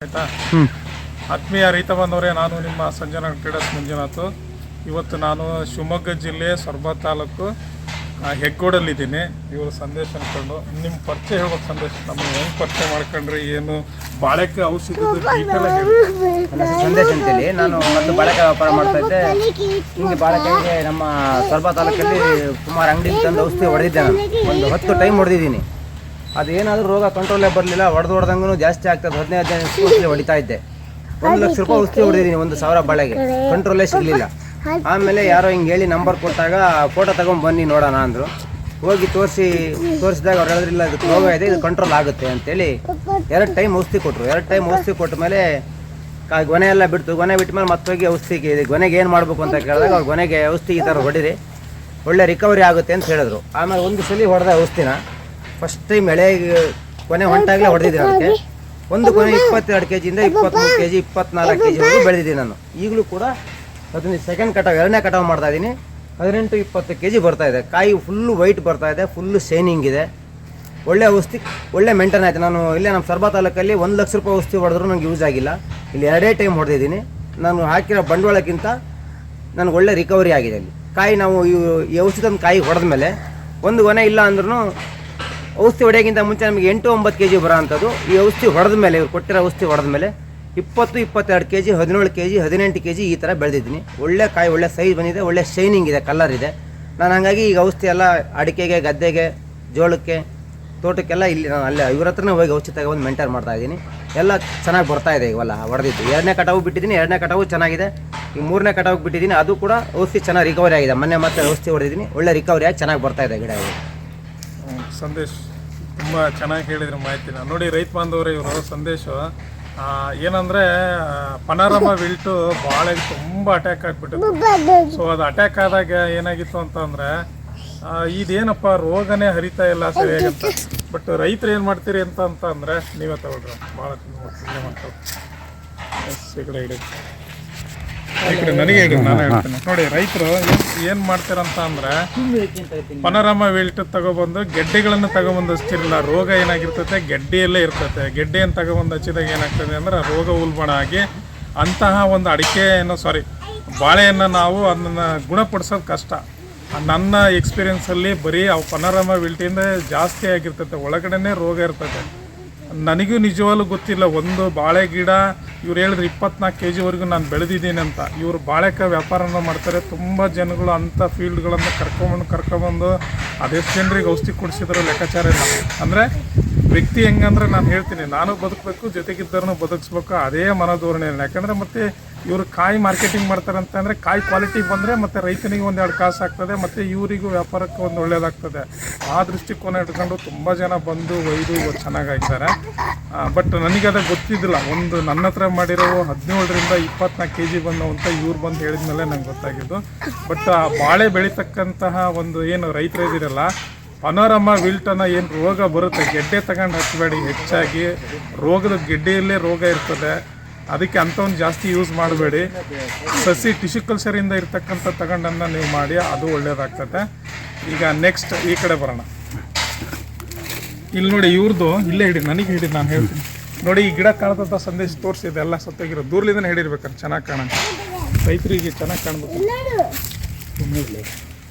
ಆಯ್ತಾ? ಆತ್ಮೀಯ ರೈತ ಬಂದವರೇ ನಾನು ನಿಮ್ಮ ಸಂಜನಾ ಟ್ರೇಡರ್ಸ್ ಮಂಜುನಾಥ್. ಇವತ್ತು ನಾನು ಶಿವಮೊಗ್ಗ ಜಿಲ್ಲೆ ಸೊರಬ ತಾಲೂಕು ಆ, ಹೆಗ್ಗೋಡಲ್ಲಿದ್ದೀನಿ. ಇವರು ಸಂದೇಶ ಅನ್ಕೊಂಡು ನಿಮ್ಮ ಪರಿಚಯ ಹೇಳ್ಬೇಕು ಸಂದೇಶ ನಮ್ಮ ಹೆಂಗೆ ಪರಿಚಯ ಮಾಡ್ಕೊಂಡ್ರಿ ಏನು ಬಾಳೆಕ ಔಷಧಿ ಡೀಟೇಲ್ ಹೇಳಿ. ನನ್ನ ಹೆಸರು ಸಂದೇಶ್ ಅಂತೇಳಿ ನಾನು ಮೊದಲು ಬಾಳೆಕ ವ್ಯಾಪಾರ ಮಾಡ್ತಾ ಇದ್ದೆ. ಹಿಂಗೆ ಬಾಳೆಕಾಯಿಗೆ ನಮ್ಮ ಸ್ವಲ್ಪ ತಾಲೂಕಲ್ಲಿ ಸುಮಾರು ಅಂಗಡಿ ತಂದು ಔಷಧಿ ಹೊಡೆದಿದ್ದೆ ನಾನು. ಒಂದು ಹತ್ತು ಟೈಮ್ ಹೊಡೆದಿದ್ದೀನಿ. ಅದು ಏನಾದರೂ ರೋಗ ಕಂಟ್ರೋಲೇ ಬರಲಿಲ್ಲ ಹೊಡೆದು ಹೊಡೆದಂಗೂ ಜಾಸ್ತಿ ಆಗ್ತದೆ. ಹದಿನೈದು ಹದಿನೈದು ಔಷಧಿ ಹೊಡಿತಾ ಇದ್ದೆ. ಒಂದು ಲಕ್ಷ ರೂಪಾಯಿ ಔಷಧಿ ಹೊಡೆದಿದ್ದೀನಿ ಒಂದು ಸಾವಿರ ಬಾಳೆಗೆ. ಕಂಟ್ರೋಲೇ ಸಿಗಲಿಲ್ಲ. ಆಮೇಲೆ ಯಾರೋ ಹಿಂಗೆ ಹೇಳಿ ನಂಬರ್ ಕೊಟ್ಟಾಗ ಫೋಟೋ ತಗೊಂಡು ಬನ್ನಿ ನೋಡೋಣ ಅಂದರು. ಹೋಗಿ ತೋರಿಸಿ ತೋರಿಸಿದಾಗ ಅವ್ರು ಹೇಳಿದ್ರಿಲ್ಲ ಇದಕ್ಕೆ ರೋಗ ಇದೆ ಇದು ಕಂಟ್ರೋಲ್ ಆಗುತ್ತೆ ಅಂತೇಳಿ ಎರಡು ಟೈಮ್ ಔಷಧಿ ಕೊಟ್ಟರು ಎರಡು ಟೈಮ್ ಔಷಧಿ ಕೊಟ್ಟ ಮೇಲೆ ಗೊನೆ ಎಲ್ಲ ಬಿಡ್ತು. ಗೊನೆ ಬಿಟ್ಟ ಮೇಲೆ ಮತ್ತೆ ಹೋಗಿ ಔಷಧಿಗೆ ಇದು ಗೊನೆಗೆ ಏನು ಮಾಡಬೇಕು ಅಂತ ಕೇಳಿದಾಗ ಅವ್ರು ಗೊನೆಗೆ ಔಷಧಿ ಈ ಥರ ಹೊಡೀರಿ. ಒಳ್ಳೆ ರಿಕವರಿ ಆಗುತ್ತೆ ಅಂತ ಹೇಳಿದ್ರು. ಆಮೇಲೆ ಒಂದು ಸಲ ಹೊಡೆದ ಔಷಧಿನ. ಫಸ್ಟ್ ಟೈಮ್ ಎಳೆ, ಕೊನೆ ಹೊಂಟಾಗಲೇ ಹೊಡೆದಿದ್ದೀನಿ ಅದಕ್ಕೆ. ಒಂದು ಕೊನೆ ಇಪ್ಪತ್ತೆರಡು ಕೆ ಜಿಯಿಂದ ಇಪ್ಪತ್ತ್ಮೂರು ಕೆ ಜಿ ಇಪ್ಪತ್ನಾಲ್ಕು ಕೆ ಜಿವರೆಗೂ ಬೆಳೆದಿದ್ದೀನಿ ನಾನು. ಈಗಲೂ ಕೂಡ ಅದನ್ನು ಸೆಕೆಂಡ್ ಕಟಾವು ಎರಡನೇ ಕಟಾವು ಮಾಡ್ತಾ ಇದ್ದೀನಿ. ಹದಿನೆಂಟು, ಇಪ್ಪತ್ತು ಕೆ ಜಿ ಬರ್ತಾ ಇದೆ. ಕಾಯಿ ಫುಲ್ಲು ವೈಟ್ ಬರ್ತಾ ಇದೆ ಫುಲ್ಲು ಶೈನಿಂಗ್ ಇದೆ. ಒಳ್ಳೆ ಔಷಧಿ, ಒಳ್ಳೆ ಮೇಂಟೈನ್ ಆಯಿತು. ನಾನು ಇಲ್ಲೇ ನಮ್ಮ ಸರ್ಬಾ ತಾಲೂಕಲ್ಲಿ ಒಂದು ಲಕ್ಷ ರೂಪಾಯಿ ಔಷಧಿ ಹೊಡೆದ್ರು ನನಗೆ ಯೂಸ್ ಆಗಿಲ್ಲ. ಇಲ್ಲಿ ಎರಡೇ ಟೈಮ್ ಹೊಡೆದಿದ್ದೀನಿ. ನಾನು ಹಾಕಿರೋ ಬಂಡವಾಳಕ್ಕಿಂತ ನನಗೆ ಒಳ್ಳೆ ರಿಕವರಿ ಆಗಿದೆ ಅಲ್ಲಿ. ಕಾಯಿ ನಾವು ಈ ಔಷಧಿ ಕಾಯಿ ಹೊಡೆದ ಮೇಲೆ ಒಂದು ಗೊನೆ ಇಲ್ಲ ಅಂದ್ರೂ ಔಷಧಿ ಹೊಡೆಯೋಕ್ಕಿಂತ ಮುಂಚೆ ನಮಗೆ ಎಂಟು ಒಂಬತ್ತು ಕೆ ಜಿ ಬರೋ ಅಂಥದ್ದು ಈ ಔಷಧಿ ಹೊಡೆದ ಮೇಲೆ, ಇವ್ರು ಕೊಟ್ಟಿರೋ ಔಷಧಿ ಹೊಡೆದ ಮೇಲೆ ಇಪ್ಪತ್ತು, ಇಪ್ಪತ್ತೆರಡು ಕೆ ಜಿ ಹದಿನೇಳು ಕೆ ಜಿ ಹದಿನೆಂಟು ಕೆ ಜಿ ಈ ಥರ ಬೆಳೆದಿದ್ದೀನಿ. ಒಳ್ಳೆ ಕಾಯಿ, ಒಳ್ಳೆ ಸೈಜ್ ಬಂದಿದೆ, ಒಳ್ಳೆ ಶೈನಿಂಗ್ ಇದೆ ಕಲರ್ ಇದೆ. ನಾನು ಹಾಗಾಗಿ ಈಗ ಔಷಧಿ ಎಲ್ಲ ಅಡಿಕೆಗೆ, ಗದ್ದೆಗೆ, ಜೋಳಕ್ಕೆ, ತೋಟಕ್ಕೆಲ್ಲ ಇಲ್ಲಿ ನಾನು ಅಲ್ಲೇ, ಇವ್ರ ಹತ್ರನೇ ಹೋಗಿ ಔಷಧಿ ತಗೊಂಡು ಮೇಂಟೈನ್ ಮಾಡ್ತಾ ಇದ್ದೀನಿ. ಎಲ್ಲ ಚೆನ್ನಾಗಿ ಬರ್ತಾ ಇದೆ ಇವೆಲ್ಲ ಹೊಡೆದಿದ್ದು. ಎರಡನೇ ಕಟಾವು ಬಿಟ್ಟಿದ್ದೀನಿ, ಎರಡನೇ ಕಟಾವು ಚೆನ್ನಾಗಿದೆ. ಈ ಮೂರನೇ ಕಟಾವು ಬಿಟ್ಟಿದ್ದೀನಿ, ಅದು ಕೂಡ ಔಷಧಿ ಚೆನ್ನಾಗಿ ರಿಕವರಿ ಆಗಿದೆ. ಮೊನ್ನೆ ಮತ್ತೆ ಔಷಧಿ ಹೊಡೆದಿದ್ದೀನಿ, ಒಳ್ಳೆ ರಿಕವರಿ ಆಗಿ ಚೆನ್ನಾಗಿ ಬರ್ತಾ ಇದೆ ಗಿಡ ಸಂದೇಶ್. ತುಂಬ ಚೆನ್ನಾಗಿ ಹೇಳಿದ್ರು ಮಾಹಿತಿನ. ನೋಡಿ, ರೈತ ಬಾಂಧವರು, ಇವರು ಸಂದೇಶ ಏನಂದ್ರೆ ಪನಾರಮ ವಿಲ್ಟು ಬಾಳೆ ತುಂಬ ಅಟ್ಯಾಕ್ ಆಗಿಬಿಟ್ಟಿತ್ತು. ಸೊ ಅದು ಅಟ್ಯಾಕ್ ಆದಾಗ ಏನಾಗಿತ್ತು ಅಂತಂದ್ರೆ ಇದೇನಪ್ಪ, ರೋಗನೇ ಹರಿತಾ ಇಲ್ಲ ಸರಿಯಾಗಿ ಬಟ್ ರೈತರು ಏನು ಮಾಡ್ತೀರಿ ಅಂತ ಅಂತಂದ್ರೆ, ನೀವೇ ತಗೊಳ್ರಿ. ಭಾಳ ಸಿಗಡೆ ಈ ನನಗೆ ನಾನು ಹೇಳ್ತೀನಿ. ನೋಡಿ, ರೈತರು ಏನು ಮಾಡ್ತಾರಂತ ಅಂದ್ರೆ ಪನರಾಮ ವಿಲ್ಟ್ ತಗೊಬಂದು ಗೆಡ್ಡೆಗಳನ್ನು ತಗೊಬಂದು ಹಚ್ಚಿರಲಿಲ್ಲ. ರೋಗ ಏನಾಗಿರ್ತೈತೆ? ಗೆಡ್ಡೆಯಲ್ಲೇ ಇರ್ತೈತೆ. ಗೆಡ್ಡೆಯನ್ನು ತಗೊಬಂದು ಹಚ್ಚಿದಾಗ ಏನಾಗ್ತದೆ ಅಂದ್ರೆ ರೋಗ ಉಲ್ಬಣ ಆಗಿ ಅಂತಹ ಒಂದು ಅಡಿಕೆಯನ್ನು ಸಾರಿ ಬಾಳೆಯನ್ನು ನಾವು ಅದನ್ನು ಗುಣಪಡಿಸೋದು ಕಷ್ಟ. ನನ್ನ ಎಕ್ಸ್ಪೀರಿಯನ್ಸಲ್ಲಿ ಬರೀ ಅವು ಪನರಾಮ ವಿಲ್ಟಿಂದ ಜಾಸ್ತಿ ಆಗಿರ್ತೈತೆ. ಒಳಗಡೆನೇ ರೋಗ ಇರ್ತೈತೆ. ನನಗೂ ನಿಜವಾಗ್ಲೂ ಗೊತ್ತಿಲ್ಲ, ಒಂದು ಬಾಳೆ ಗಿಡ, ಇವ್ರು ಹೇಳಿದ್ರೆ ಇಪ್ಪತ್ನಾಲ್ಕು ಕೆ ಜಿವರೆಗೂ ನಾನು ಬೆಳೆದಿದ್ದೀನಿ ಅಂತ. ಇವರು ಬಾಳೆಕಾಯಿ ವ್ಯಾಪಾರನ ಮಾಡ್ತಾರೆ, ತುಂಬ ಜನಗಳು ಅಂಥ ಫೀಲ್ಡ್ಗಳನ್ನು ಕರ್ಕೊಂಬಂದು ಕರ್ಕೊಂಬಂದು ಅದೆಷ್ಟು ಜನರಿಗೆ ಔಷಧಿ ಕೊಡಿಸಿದ್ರು ಲೆಕ್ಕಾಚಾರ ಇಲ್ಲ. ಅಂದರೆ ವ್ಯಕ್ತಿ ಹೆಂಗಂದ್ರೆ ನಾನು ಹೇಳ್ತೀನಿ, ನಾನು ಬದುಕಬೇಕು ಜೊತೆಗಿದ್ದರನ್ನು ಬದುಕಿಸ್ಬೇಕು, ಅದೇ ಮನೋಧೋರಣೆ ಯಾಕಂದರೆ ಮತ್ತೆ ಇವರು ಕಾಯಿ ಮಾರ್ಕೆಟಿಂಗ್ ಮಾಡ್ತಾರೆ ಅಂತ ಅಂದರೆ ಕಾಯಿ ಕ್ವಾಲಿಟಿ ಬಂದರೆ ಮತ್ತೆ ರೈತನಿಗೆ ಒಂದು ಎರಡು ಕಾಸು ಆಗ್ತದೆ, ಮತ್ತು ಇವರಿಗೂ ವ್ಯಾಪಾರಕ್ಕೆ ಒಂದು ಒಳ್ಳೆಯದಾಗ್ತದೆ ಆ ದೃಷ್ಟಿಕೋನ ಇಟ್ಕೊಂಡು ತುಂಬ ಜನ ಬಂದು ಒಯ್ದು ಚೆನ್ನಾಗಾಯ್ತಾರೆ ಬಟ್ ನನಗೆ ಅದು ಗೊತ್ತಿದ್ದಿಲ್ಲ. ಒಂದು ನನ್ನ ಹತ್ರ ಮಾಡಿರೋ ಹದಿನೇಳರಿಂದ ಇಪ್ಪತ್ನಾಲ್ಕು ಕೆ ಜಿ ಬಂದವು ಅಂತ ಇವ್ರು ಬಂದು ಹೇಳಿದ್ಮೇಲೆ ನಂಗೆ ಗೊತ್ತಾಗಿದ್ದು. ಬಟ್ ಆ ಬಾಳೆ ಬೆಳೀತಕ್ಕಂತಹ ಒಂದು ಏನು ರೈತರು ಇದಿರಲ್ಲ ಪನೋರಮ ವಿಲ್ಟನ ಏನು ರೋಗ ಬರುತ್ತೆ? ಗೆಡ್ಡೆ ತಗೊಂಡು ಹಚ್ಚಬೇಡಿ ಹೆಚ್ಚಾಗಿ ರೋಗದ ಗೆಡ್ಡೆಯಲ್ಲೇ ರೋಗ ಇರ್ತದೆ. ಅದಕ್ಕೆ ಅಂಥವನ್ನು ಜಾಸ್ತಿ ಯೂಸ್ ಮಾಡಬೇಡಿ. ಸಸಿ ಟಿಶ್ಯೂ ಕಲ್ಚರಿಂದ ಇರ್ತಕ್ಕಂಥ ತಗೊಂಡನ್ನ ನೀವು ಮಾಡಿ ಅದು ಒಳ್ಳೆಯದಾಗ್ತದೆ ಈಗ ನೆಕ್ಸ್ಟ್ ಈ ಕಡೆ ಬರೋಣ. ಇಲ್ಲಿ ನೋಡಿ ಇವ್ರದ್ದು ಇಲ್ಲೇ ಹಿಡಿ ನನಗೆ ಹಿಡಿ ನಾನು ಹೇಳ್ತೀನಿ. ನೋಡಿ ಈ ಗಿಡ ಕಾಣ್ತಂತ ಸಂದೇಶ ತೋರಿಸಿದೆ ಎಲ್ಲ ಸತ್ತೋಗಿರೋ. ದೂರ್ಲಿಂದನೇ ಹಿಡಿರ್ಬೇಕಾರೆ ಚೆನ್ನಾಗಿ ಕಾಣ ರೈತರಿಗೆ ಚೆನ್ನಾಗಿ ಕಾಣಬೇಕು.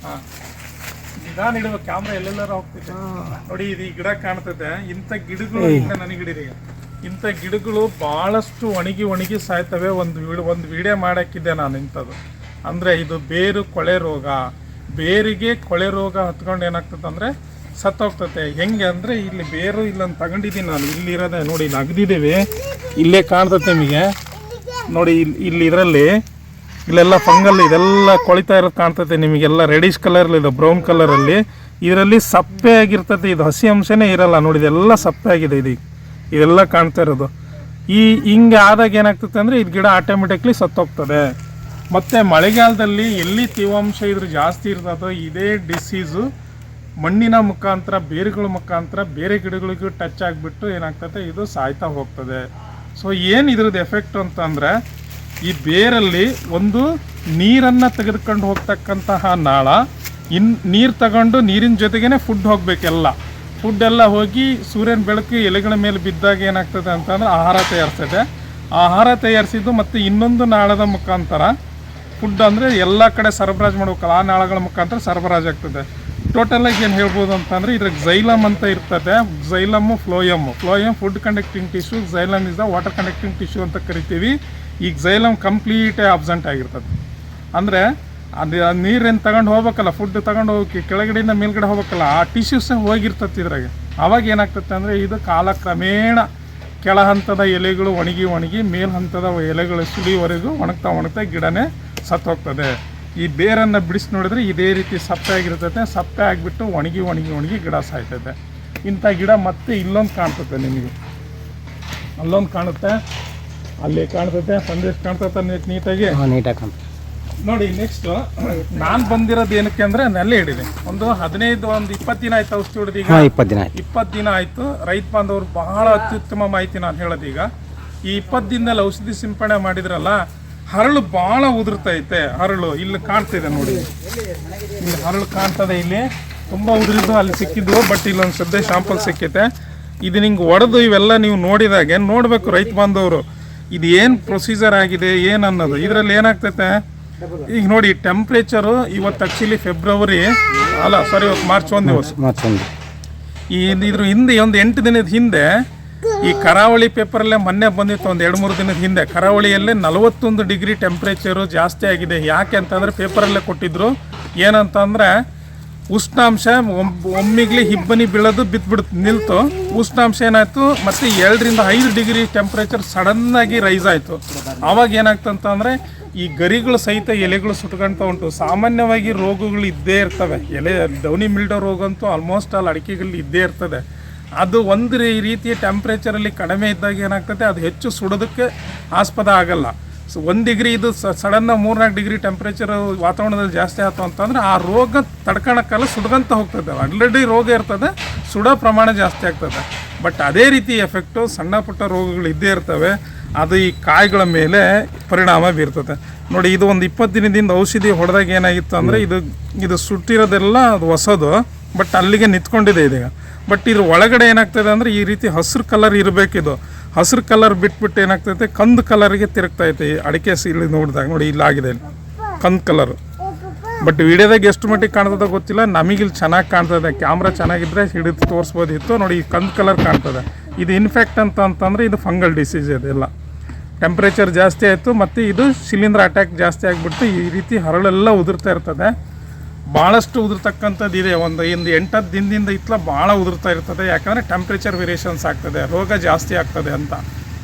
ಹಾಂ. ನಿಧಾನ ಇಡಬೇಕು ಕ್ಯಾಮ್ರಾ ಎಲ್ಲೆಲ್ಲಾರ ಹೋಗ್ತಿದೆ. ನೋಡಿ ಇದು ಈ ಗಿಡ ಕಾಣ್ತದೆ. ಇಂಥ ಗಿಡಗಳು ನನಗೆ ಈಗ. ಇಂಥ ಗಿಡಗಳು ಬಹಳಷ್ಟು ಒಣಗಿ ಒಣಗಿ ಸಾಯ್ತವೆ. ಒಂದು ವಿಡ್ ಒಂದು ವಿಡಿಯೋ ಮಾಡಾಕಿದ್ದೆ ನಾನು ಇಂಥದ್ದು. ಅಂದರೆ ಇದು ಬೇರು ಕೊಳೆ ರೋಗ. ಬೇರಿಗೆ ಕೊಳೆ ರೋಗ ಹತ್ಕೊಂಡು ಏನಾಗ್ತದೆ ಅಂದರೆ ಸತ್ತೋಗ್ತತೆ. ಹೆಂಗೆ ಅಂದರೆ ಇಲ್ಲಿ ಬೇರು ಇಲ್ಲೊಂದು ತಗೊಂಡಿದ್ದೀನಿ ನಾನು. ಇಲ್ಲಿರೋದೆ ನೋಡಿ ಇಲ್ಲಿ ಅಗ್ದಿದ್ದೀವಿ ಇಲ್ಲೇ ಕಾಣ್ತತೆ ನಿಮಗೆ. ನೋಡಿ ಇಲ್ಲಿ ಇಲ್ಲಿ ಇದರಲ್ಲಿ ಇಲ್ಲೆಲ್ಲ ಫಂಗಲ್ ಇದೆಲ್ಲ ಕೊಳಿತಾ ಇರೋದು ಕಾಣ್ತೈತೆ ನಿಮಗೆಲ್ಲ ರೆಡಿಶ್ ಕಲರ್ ಇದೆ, ಬ್ರೌನ್ ಕಲರಲ್ಲಿ ಇದರಲ್ಲಿ ಸಪ್ಪೆ ಆಗಿರ್ತೈತೆ, ಇದು ಹಸಿ ಅಂಶನೇ ಇರಲ್ಲ ನೋಡಿ, ಇದೆಲ್ಲ ಸಪ್ಪೆ ಆಗಿದೆ ಇದು. ಇದೆಲ್ಲ ಕಾಣ್ತಾ ಇರೋದು. ಈ ಹಿಂಗೆ ಆದಾಗ ಏನಾಗ್ತದೆ ಅಂದರೆ ಇದು ಗಿಡ ಆಟೋಮೆಟಿಕ್ಲಿ ಸತ್ತೋಗ್ತದೆ. ಮತ್ತು ಮಳೆಗಾಲದಲ್ಲಿ ಎಲ್ಲಿ ತೇವಾಂಶ ಇದ್ರ ಜಾಸ್ತಿ ಇರ್ತದೋ ಇದೇ ಡಿಸೀಸು ಮಣ್ಣಿನ ಮುಖಾಂತರ, ಬೇರುಗಳ ಮುಖಾಂತರ ಬೇರೆ ಗಿಡಗಳಿಗೂ ಟಚ್ ಆಗಿಬಿಟ್ಟು ಏನಾಗ್ತದೆ ಇದು ಸಾಯ್ತಾ ಹೋಗ್ತದೆ. ಸೊ ಏನು ಇದ್ರದ್ದು ಎಫೆಕ್ಟ್ ಅಂತಂದರೆ ಈ ಬೇರಲ್ಲಿ ಒಂದು ನೀರನ್ನು ತೆಗೆದುಕೊಂಡು ಹೋಗ್ತಕ್ಕಂತಹ ನಾಳ, ಇನ್ ನೀರು ತಗೊಂಡು ನೀರಿನ ಜೊತೆಗೇನೆ ಫುಡ್ ಹೋಗ್ಬೇಕೆಲ್ಲ. ಫುಡ್ ಎಲ್ಲ ಹೋಗಿ ಸೂರ್ಯನ ಬೆಳಕು ಎಲೆಗಳ ಮೇಲೆ ಬಿದ್ದಾಗ ಏನಾಗ್ತದೆ ಅಂತಂದ್ರೆ ಆಹಾರ ತಯಾರಿಸ್ತದೆ. ಆಹಾರ ತಯಾರಿಸಿದ್ದು ಮತ್ತು ಇನ್ನೊಂದು ನಾಳದ ಮುಖಾಂತರ. ಫುಡ್ ಅಂದರೆ ಎಲ್ಲ ಕಡೆ ಸರಬರಾಜು ಮಾಡ್ಬೇಕಲ್ಲ, ಆ ನಾಳಗಳ ಮುಖಾಂತರ ಸರಬರಾಜು ಆಗ್ತದೆ. ಟೋಟಲಾಗಿ ಏನು ಹೇಳ್ಬೋದು ಅಂತಂದರೆ ಇದ್ರಾಗ ಝೈಲಮ್ ಅಂತ ಇರ್ತದೆ. Xylem phloem phloem food conducting tissue xylem is the water conducting tissue ಅಂತ ಕರಿತೀವಿ. ಈಗ ಜೈಲಮ್ ಕಂಪ್ಲೀಟ್ ಅಬ್ಸೆಂಟ್ ಆಗಿರ್ತದೆ. ಅಂದರೆ ಅದು ನೀರೇನು ತಗೊಂಡು ಹೋಗ್ಬೇಕಲ್ಲ ಫುಡ್ ತಗೊಂಡು ಹೋಗಿ ಕೆಳಗಡೆಯಿಂದ ಮೇಲ್ಗಡೆ ಹೋಗ್ಬೇಕಲ್ಲ, ಆ ಟಿಶ್ಯೂಸ್ ಹೋಗಿರ್ತದೆ ಇದ್ರಾಗೆ. ಅವಾಗ ಏನಾಗ್ತದೆ ಅಂದರೆ ಇದು ಕಾಲಕ್ರಮೇಣ ಕೆಳ ಹಂತದ ಎಲೆಗಳು ಒಣಗಿ ಒಣಗಿ ಮೇಲ್ ಹಂತದ ಎಲೆಗಳು ಸುಳಿವರೆಗೂ ಒಣಗ್ತಾ ಒಣಗ್ತಾ ಗಿಡನೇ ಸತ್ತು ಹೋಗ್ತದೆ ಈ ಬೇರನ್ನು ಬಿಡಿಸಿ ನೋಡಿದ್ರೆ ಇದೇ ರೀತಿ ಸಪ್ಪೆ ಆಗಿರ್ತದೆ ಸಪ್ಪೆ ಆಗಿಬಿಟ್ಟು ಒಣಗಿ ಒಣಗಿ ಒಣಗಿ ಗಿಡ ಸಾಯ್ತದೆ ಇಂಥ ಗಿಡ ಮತ್ತೆ ಇಲ್ಲೊಂದು ಕಾಣ್ತದೆ ನಿಮಗೆ. ಅಲ್ಲೊಂದು ಕಾಣುತ್ತೆ. ಅಲ್ಲಿ ಕಾಣ್ತೈತೆ ಸಂದೇಶ ಕಾಣ್ತೈತೆ ನೀಟ್- ನೀಟಾಗಿ. ಹಾಂ ನೀಟಾಗಿ ಕಾಣ್ತದೆ ನೋಡಿ ನೆಕ್ಸ್ಟ್ ನಾನು ಬಂದಿರೋದು ಏನಕ್ಕೆ ಅಂದ್ರೆ ನೆಲೆ ಹಿಡಿದೆ. ಒಂದು ಹದಿನೈದು ಒಂದು ಇಪ್ಪತ್ತು ದಿನ ಆಯ್ತು ಔಷಧಿ ಹೊಡೆದು ಈಗ. ಇಪ್ಪತ್ತು ದಿನ ಆಯ್ತು. ಇಪ್ಪತ್ತು ದಿನ ಆಯ್ತು. ರೈತ ಬಾಂಧವರು ಬಹಳ ಅತ್ಯುತ್ತಮ ಮಾಹಿತಿ ನಾನು ಹೇಳೋದೀಗ ಈ ಇಪ್ಪತ್ತು ದಿನದಲ್ಲಿ ಔಷಧಿ ಸಿಂಪಡಣೆ ಮಾಡಿದ್ರಲ್ಲ ಹರಳು ಬಹಳ ಉದುರ್ತೈತೆ ಹರಳು. ಇಲ್ಲಿ ಕಾಣ್ತಿದೆ ನೋಡಿ. ಇಲ್ಲಿ ಹರಳು ಕಾಣ್ತದೆ ಇಲ್ಲಿ. ತುಂಬಾ ಉದುರಿದ್ದು ಅಲ್ಲಿ ಸಿಕ್ಕಿದ್ವು ಬಟ್ ಇಲ್ಲೊಂದು ಸದ್ಯ ಶಾಂಪಲ್ ಸಿಕ್ಕೈತೆ. ಇದು ನಿಂಗೆ ಒಡೆದು ಇವೆಲ್ಲ ನೀವು ನೋಡಿದಾಗೆ ನೋಡಬೇಕು ರೈತ ಬಾಂಧವರು. ಇದು ಏನು ಪ್ರೊಸೀಜರ್ ಆಗಿದೆ ಏನು ಅನ್ನೋದು? ಇದರಲ್ಲಿ ಏನಾಗ್ತೈತೆ? ಈಗ ನೋಡಿ ಟೆಂಪ್ರೇಚರು ಇವತ್ತು ಆ್ಯಕ್ಚುಲಿ ಫೆಬ್ರವರಿ ಅಲ್ಲ ಸಾರಿ ಇವತ್ತು ಮಾರ್ಚ್ ಒಂದು ದಿವಸ. ಒಂದು. ಈ ಇದ್ರ ಹಿಂದೆ ಒಂದು ಎಂಟು ದಿನದ ಹಿಂದೆ ಈ ಕರಾವಳಿ ಪೇಪರಲ್ಲೇ ಮೊನ್ನೆ ಬಂದಿತ್ತು ಒಂದು ಎರಡು ಮೂರು ದಿನದ ಹಿಂದೆ. ಕರಾವಳಿಯಲ್ಲೇ ನಲವತ್ತೊಂದು ಡಿಗ್ರಿ ಟೆಂಪ್ರೇಚರು ಜಾಸ್ತಿ ಆಗಿದೆ. ಯಾಕೆ ಅಂತಂದರೆ ಪೇಪರಲ್ಲೇ ಕೊಟ್ಟಿದ್ರು. ಏನಂತಂದರೆ ಉಷ್ಣಾಂಶ ಒಮ್- ಒಮ್ಮಿಗ್ಲಿ ಹಿಬ್ಬನಿ ಬೀಳೋದು ಬಿತ್ಬಿಡ್ತು, ನಿಲ್ತು. ಉಷ್ಣಾಂಶ ಏನಾಯ್ತು? ಮತ್ತೆ ಎರಡರಿಂದ ಐದು ಡಿಗ್ರಿ ಟೆಂಪ್ರೇಚರ್ ಸಡನ್ನಾಗಿ ರೈಸ್ ಆಯಿತು. ಆವಾಗ ಏನಾಗ್ತಂತಂದರೆ, ಈ ಗರಿಗಳು ಸಹಿತ ಎಲೆಗಳು ಸುಟ್ಕೊಂತ ಉಂಟು. ಸಾಮಾನ್ಯವಾಗಿ ರೋಗಗಳು ಇದ್ದೇ ಇರ್ತವೆ. ಎಲೆ ಡೌನಿ ಮಿಲ್ಡೋ ರೋಗ ಅಂತೂ ಆಲ್ಮೋಸ್ಟ್ ಆಲ್ ಅಡಿಕೆಗಳಲ್ಲಿ ಇದ್ದೇ ಇರ್ತದೆ. ಅದು ಒಂದು ರೀತಿಯ ಟೆಂಪ್ರೇಚರಲ್ಲಿ ಕಡಿಮೆ ಇದ್ದಾಗ ಏನಾಗ್ತದೆ? ಅದು ಹೆಚ್ಚು ಸುಡೋದಕ್ಕೆ ಆಸ್ಪದ ಆಗಲ್ಲ. ಸೊ ಒಂದು ಡಿಗ್ರಿ ಇದು ಸಡನ್ನ ಮೂರ್ನಾಲ್ಕು ಡಿಗ್ರಿ ಟೆಂಪ್ರೇಚರ್ ವಾತಾವರಣದಲ್ಲಿ ಜಾಸ್ತಿ ಆಯ್ತು ಅಂತಂದ್ರೆ ಆ ರೋಗ ತಡ್ಕೊಳಕ್ಕೆಲ್ಲ ಸುಡ್ಗಂತ ಹೋಗ್ತದೆ. ಆಲ್ರೆಡಿ ರೋಗ ಇರ್ತದೆ, ಸುಡೋ ಪ್ರಮಾಣ ಜಾಸ್ತಿ ಆಗ್ತದೆ. ಬಟ್ ಅದೇ ರೀತಿ ಎಫೆಕ್ಟು ಸಣ್ಣ ಪುಟ್ಟ ರೋಗಗಳು ಇದ್ದೇ ಇರ್ತವೆ. ಅದು ಈ ಕಾಯಿಗಳ ಮೇಲೆ ಪರಿಣಾಮ ಬೀರ್ತದೆ. ನೋಡಿ, ಇದು ಒಂದು ಇಪ್ಪತ್ತು ದಿನದಿಂದ ಔಷಧಿ ಹೊಡೆದಾಗ ಏನಾಗಿತ್ತು ಅಂದರೆ ಇದು ಇದು ಸುಟ್ಟಿರೋದೆಲ್ಲ ಅದು ಹೊಸದು ಬಟ್ ಅಲ್ಲಿಗೆ ನಿಂತ್ಕೊಂಡಿದೆ ಇದೀಗ. ಬಟ್ ಇದ್ರ ಒಳಗಡೆ ಏನಾಗ್ತದೆ ಅಂದರೆ ಈ ರೀತಿ ಹಸಿರು ಕಲರ್ ಇರಬೇಕಿದು. ಹಸಿರು ಕಲರ್ ಬಿಟ್ಬಿಟ್ಟು ಏನಾಗ್ತೈತೆ? ಕಂದು ಕಲರ್ಗೆ ತಿರುಗ್ತೈತೆ ಅಡಿಕೆ ಇಲ್ಲಿ ನೋಡಿದಾಗ ನೋಡಿ ಇಲ್ಲಾಗಿದೆ ಇಲ್ಲಿ. ಕಂದು ಕಲರ್ ಬಟ್ ವಿಡಿಯೋದಾಗ ಎಷ್ಟು ಮಟ್ಟಿಗೆ ಕಾಣ್ತದೆ ಗೊತ್ತಿಲ್ಲ. ನಮಗಿಲ್ಲಿ ಚೆನ್ನಾಗಿ ಕಾಣ್ತದೆ. ಕ್ಯಾಮ್ರಾ ಚೆನ್ನಾಗಿದ್ರೆ ಹಿಡಿದು ತೋರಿಸ್ಬೋದಿತ್ತು. ನೋಡಿ, ಈ ಕಂದು ಕಲರ್ ಕಾಣ್ತದೆ. ಇದು ಇನ್ಫೆಕ್ಟ್ ಅಂತ ಅಂತಂದರೆ ಇದು ಫಂಗಲ್ ಡಿಸೀಸ್ ಇದೆಲ್ಲ ಟೆಂಪ್ರೇಚರ್ ಜಾಸ್ತಿ ಆಯಿತು. ಮತ್ತು ಇದು ಶಿಲೀಂಧ್ರ ಅಟ್ಯಾಕ್ ಜಾಸ್ತಿ ಆಗಿಬಿಟ್ಟು ಈ ರೀತಿ ಹರಳೆಲ್ಲ ಉದುರ್ತಾ ಇರ್ತದೆ. ಭಾಳಷ್ಟು ಉದುರ್ತಕ್ಕಂಥದ್ದು ಇದೆ. ಒಂದು ಎಂಟು ಎಂಟತ್ತು ದಿನದಿಂದ ಇತ್ತಲ ಭಾಳ ಉದುರ್ತಾ ಇರ್ತದೆ. ಯಾಕಂದರೆ ಟೆಂಪ್ರೇಚರ್ ವೇರಿಯೇಷನ್ಸ್ ಆಗ್ತದೆ, ರೋಗ ಜಾಸ್ತಿ ಆಗ್ತದೆ ಅಂತ.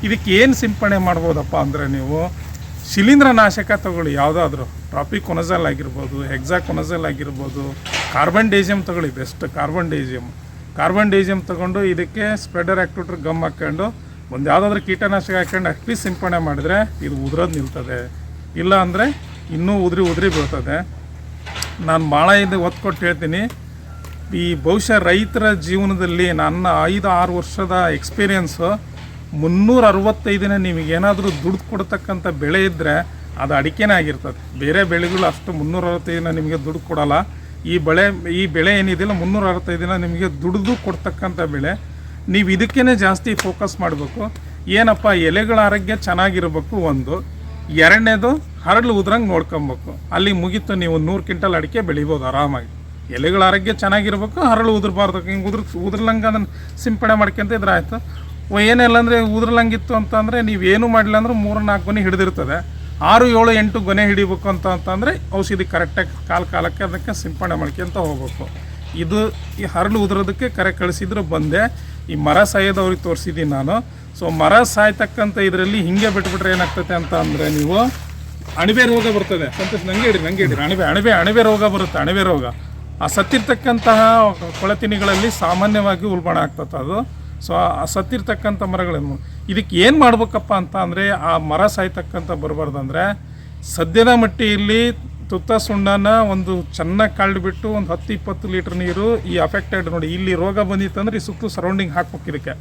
ಇದಕ್ಕೆ ಏನು ಸಿಂಪಡಣೆ ಮಾಡ್ಬೋದಪ್ಪ ಅಂದರೆ ನೀವು ಶಿಲೀಂಧ್ರ ನಾಶಕ ತಗೊಳ್ಳಿ. ಯಾವುದಾದ್ರೂ ಟ್ರಾಪಿಕ್ ಕೊನಜಲ್ ಆಗಿರ್ಬೋದು ಹೆಕ್ಸಾ ಕೊನಜಲ್ ಆಗಿರ್ಬೋದು ಕಾರ್ಬನ್ ಡೇಜಿಯಮ್ ತಗೊಳ್ಳಿ. Best carbendazim carbendazim ತಗೊಂಡು ಇದಕ್ಕೆ ಸ್ಪ್ರೆಡರ್ ಆ್ಯಕ್ಟಿವಿಟ್ರ್ ಗಮ್ ಹಾಕ್ಕೊಂಡು ಒಂದು ಯಾವುದಾದ್ರೂ ಕೀಟನಾಶಕ ಹಾಕ್ಕೊಂಡು ಅಟ್ಲೀಸ್ಟ್ ಸಿಂಪಡಣೆ ಮಾಡಿದ್ರೆ ಇದು ಉದುರೋದು ನಿಲ್ತದೆ. ಇಲ್ಲ ಅಂದರೆ ಇನ್ನೂ ಉದುರಿ ಉದುರಿ ಬೀಳ್ತದೆ. ನಾನು ಭಾಳ ಇದು ಒತ್ತು ಕೊಟ್ಟು ಹೇಳ್ತೀನಿ. ಈ ಬಹುಶಃ ರೈತರ ಜೀವನದಲ್ಲಿ ನನ್ನ ಐದು ಆರು ವರ್ಷದ ಎಕ್ಸ್ಪೀರಿಯನ್ಸು ಮುನ್ನೂರ ಅರವತ್ತೈದನೇ ನಿಮಗೆ ಏನಾದರೂ ದುಡ್ಡು ಕೊಡ್ತಕ್ಕಂಥ ಬೆಳೆ ಇದ್ದರೆ ಅದು ಅಡಿಕೆನೇ ಆಗಿರ್ತದೆ. ಬೇರೆ ಬೆಳೆಗಳು ಅಷ್ಟು ಮುನ್ನೂರ ಅರವತ್ತೈದಿನ ನಿಮಗೆ ದುಡ್ಡು ಕೊಡೋಲ್ಲ. ಈ ಬೆಳೆ ಈ ಬೆಳೆ ಏನಿದೆಯಲ್ಲ ಮುನ್ನೂರ ದಿನ ನಿಮಗೆ ದುಡ್ದು ಕೊಡ್ತಕ್ಕಂಥ ಬೆಳೆ. ನೀವು ಇದಕ್ಕೇ ಜಾಸ್ತಿ ಫೋಕಸ್ ಮಾಡಬೇಕು. ಏನಪ್ಪ, ಎಲೆಗಳ ಆರೋಗ್ಯ ಚೆನ್ನಾಗಿರಬೇಕು ಒಂದು. ಎರಡನೇದು ಹರಳು ಉದ್ರಂಗೆ ನೋಡ್ಕೊಬೇಕು. ಅಲ್ಲಿ ಮುಗೀತು, ನೀವು ನೂರು ಕ್ವಿಂಟಲ್ ಅಡಿಕೆ ಬೆಳಿಬೋದು ಆರಾಮಾಗಿ. ಎಲೆಗಳ ಆರೋಗ್ಯ ಚೆನ್ನಾಗಿರ್ಬೇಕು ಹರಳು ಉದುರಬಾರ್ದು. ಹಿಂಗೆ ಉದುರ್, ಉದ್ರಲಂಗೆ ಅದನ್ನು ಸಿಂಪಡಣೆ ಮಾಡ್ಕೊಂತ ಇದ್ರೆ ಆಯಿತು ಏನಿಲ್ಲ ಅಂದರೆ ಉದ್ರಲಂಗಿತ್ತು ಅಂತಂದರೆ ನೀವೇನು ಮಾಡಿಲ್ಲ ಅಂದ್ರೆ ಮೂರು ನಾಲ್ಕು ಗೊನೆ ಹಿಡಿದಿರ್ತದೆ. ಆರು, ಏಳು, ಎಂಟು ಗೊನೆ ಹಿಡಿಬೇಕು ಅಂತ, ಅಂತಂದರೆ ಔಷಧಿ ಕರೆಕ್ಟಾಗಿ ಕಾಲ ಕಾಲಕ್ಕೆ ಅದಕ್ಕೆ ಸಿಂಪಡಣೆ ಮಾಡ್ಕೊಂತ ಹೋಗ್ಬೇಕು. ಇದು ಈ ಹರಳು ಉದುರೋದಕ್ಕೆ ಕರೆ ಕಳಿಸಿದ್ರು ಬಂದೆ. ಈ ಮರ ಸಾಯೋದವ್ರಿಗೆ ತೋರಿಸಿದ್ದೀನಿ ನಾನು. ಸೊ, ಮರ ಸಾಯ್ತಕ್ಕಂಥ ಇದರಲ್ಲಿ ಹಿಂಗೆ ಬಿಟ್ಬಿಟ್ರೆ ಏನಾಗ್ತದೆ ಅಂತ ಅಂದರೆ ನೀವು ಅಣಬೆ ರೋಗ ಬರ್ತದೆ. ಸಂತೋಷ್, ನಂಗೆ ಹಿಡಿ ನಂಗೆ ಹಿಡಿ ಅಣಿಬೆ, ಅಣಬೆ ಅಣಬೆ ರೋಗ ಬರುತ್ತೆ, ಅಣಬೆ ರೋಗ. ಆ ಸತ್ತಿರ್ತಕ್ಕಂತಹ ಕೊಳತಿನಿಗಳಲ್ಲಿ ಸಾಮಾನ್ಯವಾಗಿ ಉಲ್ಬಣ ಆಗ್ತದೆ ಅದು. ಸೊ ಆ ಸತ್ತಿರ್ತಕ್ಕಂಥ ಮರಗಳನ್ನು ಇದಕ್ಕೆ ಏನು ಮಾಡ್ಬೇಕಪ್ಪ ಅಂತ ಅಂದರೆ, ಆ ಮರ ಸಾಯ್ತಕ್ಕಂಥ ಬರಬಾರ್ದಂದ್ರೆ, ಸದ್ಯದ ಮಟ್ಟಿಯಲ್ಲಿ ತುತ್ತ ಸುಣ್ಣನ ಒಂದು ಚೆನ್ನಾಗಿ ಕಳ್ಳಿಬಿಟ್ಟು ಒಂದು ಹತ್ತು, ಇಪ್ಪತ್ತು ಲೀಟ್ರ್ ನೀರು ಈ ಅಫೆಕ್ಟೆಡ್ ನೋಡಿ, ಇಲ್ಲಿ ರೋಗ ಬಂದಿತ್ತಂದ್ರೆ ಈ ಸುತ್ತು ಸರೌಂಡಿಂಗ್ ಹಾಕ್ಬೇಕು ಇದಕ್ಕೆ.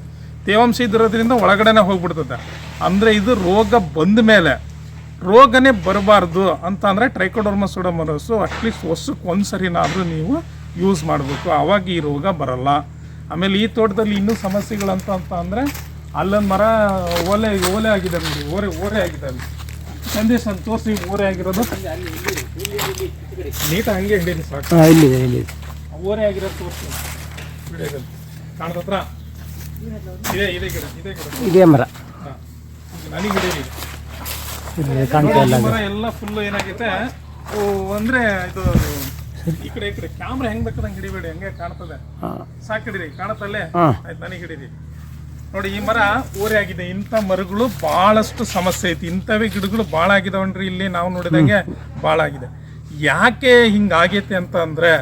ತೇವಾಂಶ ಇದ್ದಿರೋದ್ರಿಂದ ಒಳಗಡೆನೇ ಹೋಗ್ಬಿಡ್ತದೆ. ಅಂದರೆ ಇದು ರೋಗ ಬಂದ ಮೇಲೆ ರೋಗನೇ ಬರಬಾರ್ದು ಅಂತ ಅಂದರೆ ಟ್ರೈಕೋಡರ್ಮ ಸೋಡಮರಸು ಅಟ್ಲೀಸ್ಟ್ ವರ್ಷಕ್ಕೆ ಒಂದು ಸರಿನಾದರೂ ನೀವು ಯೂಸ್ ಮಾಡಬೇಕು. ಆವಾಗ ಈ ರೋಗ ಬರಲ್ಲ. ಆಮೇಲೆ ಈ ತೋಟದಲ್ಲಿ ಇನ್ನೂ ಸಮಸ್ಯೆಗಳಂತ ಅಂತ ಅಂದರೆ ಅಲ್ಲೊಂದು ಮರ ಓಲೆ ಓಲೆ ಆಗಿದೆ ನೋಡಿ ಓರೆ ಓರೆ ಆಗಿದೆ ಅಲ್ಲಿ. ಸಂದೇಶ ಅಂತ ತೋರಿಸಿ ಓರೆ ಆಗಿರೋದು. ನೀಟ ಹಂಗೆ ಹಿಡೀರಿ ಸಾಕು. ಓರೆ ಆಗಿರೋದು ತೋರಿಸಿ. ವಿಡಿಯೋದಲ್ಲಿ ಕಾಣ್ತತ್ರ ಇದೆ ಇದೆ ಗಿಡ ಇದೆ ಗಿಡ. ಇದೇ ಮರ. ಹಾಂ. ನನಗೆ ಹಿಡೀರಿ ಇಲ್ಲಿ ಕಾಣ್ತಾ ಇಲ್ಲ ಮರ ಎಲ್ಲ ಫುಲ್ ಏನಾಗೈತೆ ಓ ಅಂದ್ರೆ ಇದು ಈ ಕಡೆ ಈ ಕಡೆ ಕ್ಯಾಮ್ರಾ ಹೆಂಗ್ ಬೇಕಾದಂಗೆ ಹಿಡಿಬೇಡಿ ಹಂಗೆ ಕಾಣ್ತದೆ. ಹಾಂ. ಸಾಕ್ ಹಿಡೀರಿ ಕಾಣತ್ತಲ್ಲೇ ಆಯ್ತು ನನಗೆ ಹಿಡೀರಿ. ನೋಡಿ ಈ ಮರ ಓರೆ ಆಗಿದೆ. ಇಂಥ ಮರಗಳು ಬಹಳಷ್ಟು ಸಮಸ್ಯೆ ಐತಿ. ಇಂಥವೇ ಗಿಡಗಳು ಭಾಳ ಆಗಿದಾವನ್ರಿ ಇಲ್ಲಿ ನಾವು ನೋಡಿದಂಗೆ ಭಾಳ ಆಗಿದೆ. ಯಾಕೆ ಹಿಂಗಾಗೈತೆ ಅಂತ ಅಂದ್ರೆ